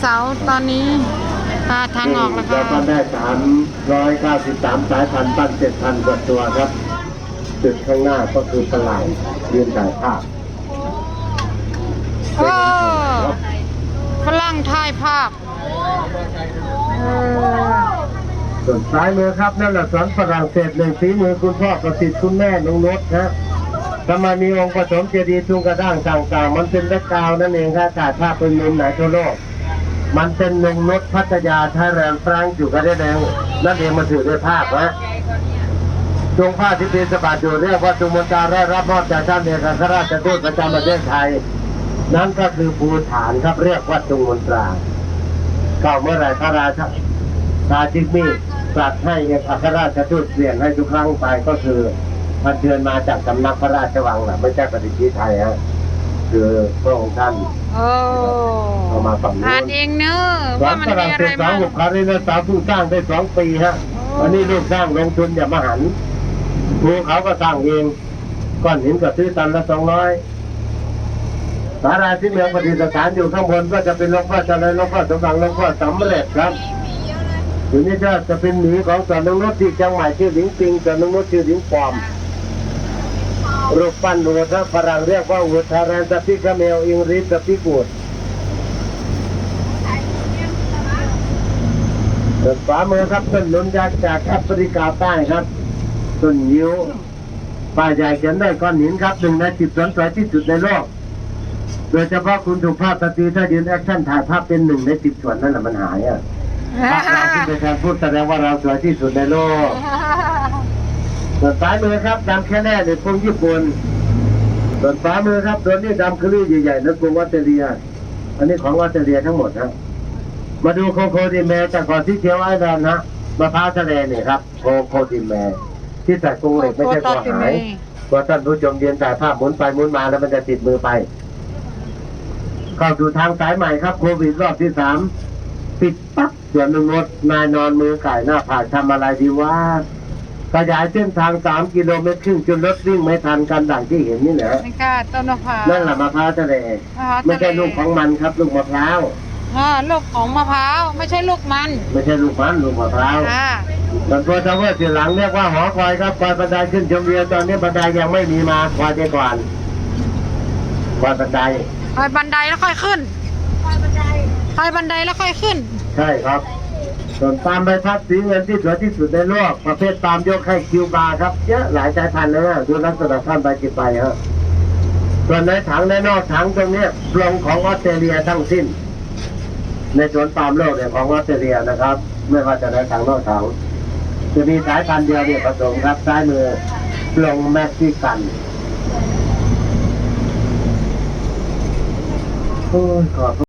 เสาร์ตอนนี้หาทางออกแล้วแล้วก็ค่ะได้สามร้อยเก้าสิบสามสายพันธุ์ปั้นเจ็ดพันกว่าตัวครับ จุดข้างหน้าก็คือปลาไหลยืนถ่ายภาพโอ้ฝรั่งถ่ายภาพเออส่วนซ้ายมือครับนั่นแหละสวนฝรั่งเศสหนึ่งฝีมือคุณพ่อประสิทธิ์คุณแม่น้องนศนะทำไมมีองค์ผสมเจดีย์ทุงกระด้างต่างๆ มันเป็นแบ็คกราวน์นั่นเองครับถ่ายภาพเป็นมุมไหนทั่วโลก มันเป็นนงนศพัทยาไทยแลนด์ฟรังก์อยู่กันได้แดงนั่นเองมาถือด้วยภาพนะจงผ้าที่เป็นสบัดอยู่เรียกว่าจุมนตาได้รับมอบจากท่านเอกอัครราชทูตประจำประเทศไทย นั่นก็คือภูฐานครับเรียกว่าจุมนตราเก่าเมื่อไรพระราชาตาจิกมีตรัสให้เอกอัครราชทูตเปลี่ยนให้ทุกครั้งไปก็คือมันเชิญมาจากสำนักพระราชวังแหละไม่ใช่ปฏิทินไทยฮะ คือพระองค์ท่านโอ้เอามาฝั่งนู้นอ่านเองเนอะสอว่านมันฝมีรั่งอะเศไรสสอบ้างงบุคคลนะสาวผู้สร้างได้สองปีฮะโอ้วันนี้ลูกสร้างลงทุนอย่ามาหันภูเขาก็สร้างเองก้อนหินก็ซื้อตันละสองร้อยสาราที่เมืองปฏิสถานอยู่ข้างบนก็จะเป็นหลวงพ่อเจริญหลวงพ่อสมหวังหลวงพ่อสำเร็จครับอยู่นี่ก็จะเป็นหมีของสวนนงนุชที่เชียงใหม่ชื่อหลิงปิงสวนนงนุชชื่อหลิงปอม รูปปั้นอุทฝรั่งเรียกว่าอุทารันตพิกาเมลอิงริสพิกูดส่วนขวามือครับต้นนุนยักษ์จากแอฟริกาใต้ครับต้นยิ้วป้ายใหญ่เขียนด้วยก้อนหินครับหนึ่งในสิบสวนสวยที่สุดในโลก โดยเฉพาะคุณสุภาพสตรีถ้ายืนแอคชั่นถ่ายภาพเป็นหนึ่งในสิบส่วนนั่นแหละมันหายอะภาพเราที่เป็นการพูดแสดงว่าเราสวยที่สุดในโลก ส่วนซ้ายมือครับดำแค่แน่ในกรุงญี่ปุ่นส่วนขวามือครับตัวนี้ดำคลี่ใหญ่ๆนั่นกรุงออสเตรเลีย อันนี้ของออสเตรเลียทั้งหมดนะมาดูโคโคดิแมจากก่อนที่เคียวไอแลนด์นะมะพร้าวทะเลเนี่ยครับโคโคดิแมที่ใส่กรงเหล็กไม่ใช่กลัวหายกลัวท่านผู้ชมเรียนถ่ายภาพหมุนไปหมุนมาแล้วมันจะติดมือไปเข้าสู่ทางสายใหม่ครับโควิดรอบที่สามปิดปั๊บส่วนหนึ่งรถนายนอนมือไก่หน้าผากทำอะไรดีว่า ขยายเส้นทางสามกิโลเมตรครึ่งจนรถวิ่งไม่ทันกันดังที่เห็นนี่นะนี่ค่ะต้นมะพร้าวนั่นแหละมะพร้าวทะเลมะพร้าวไม่ใช่ทะเลูกของมันครับ ลูกมะพร้าวอ่าลูกของมะพร้าว ไม่ใช่ลูกมันไม่ใช่ลูกมันลูกมะพร้าวอ่าส่วนตัวทาวเวอร์สีหลังเรียกว่าหอคอยครับคอยบันไดขึ้นชมวิวตอนนี้บันไดยังไม่มีมาคอยไปก่อนคอยบันไดคอยบันไดแล้วค่อยขึ้นคอยบันไดคอยบันไดแล้วค่อยขึ้น ใช่ครับ ส่วนปาล์มใบพัดสีเงินที่สวยที่สุดในโลกประเภทปาล์มยกให้คิวบาร์ครับ เยอะหลายสายพันธุ์นะฮะดูลักษณะท่านไปกี่ไปฮะส่วนในถังในนอกถังตรงนี้ปลงของออสเตรเลียทั้งสิ้น ในสวนปาล์มโลกเนี่ยของออสเตรเลียนะครับ ไม่ว่าจะในถังนอกถังจะมีสายพันธุ์เดียวเนี่ยผสมครับซ้ายมือปลงเม็กซิกันโอ้ยขอบ